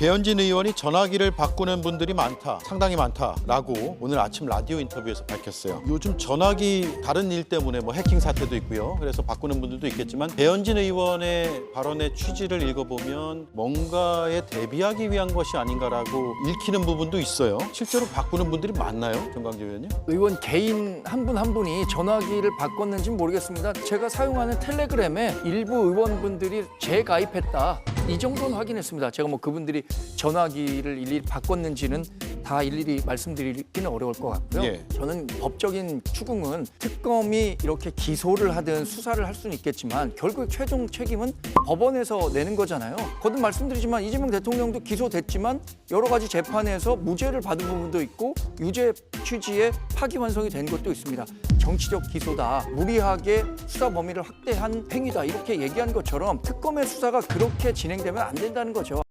배현진 의원이 전화기를 바꾸는 분들이 많다, 상당히 많다라고 오늘 아침 라디오 인터뷰에서 밝혔어요. 요즘 전화기 다른 일 때문에 뭐 해킹 사태도 있고요. 그래서 바꾸는 분들도 있겠지만 배현진 의원의 발언의 취지를 읽어보면 뭔가에 대비하기 위한 것이 아닌가라고 읽히는 부분도 있어요. 실제로 바꾸는 분들이 많나요, 정강재 의원님? 의원 개인 한 분 한 분이 전화기를 바꿨는지는 모르겠습니다. 제가 사용하는 텔레그램에 일부 의원분들이 재가입했다. 이 정도는 확인했습니다. 제가 뭐 그분들이 전화기를 일일이 바꿨는지는 다 일일이 말씀드리기는 어려울 것 같고요. 예. 저는 법적인 추궁은 특검이 이렇게 기소를 하든 수사를 할 수는 있겠지만 결국 최종 책임은 법원에서 내는 거잖아요. 거듭 말씀드리지만 이재명 대통령도 기소됐지만 여러 가지 재판에서 무죄를 받은 부분도 있고 유죄 취지의 파기환송이 된 것도 있습니다. 정치적 기소다, 무리하게 수사 범위를 확대한 행위다 이렇게 얘기한 것처럼 특검의 수사가 그렇게 진행되면 안 된다는 거죠.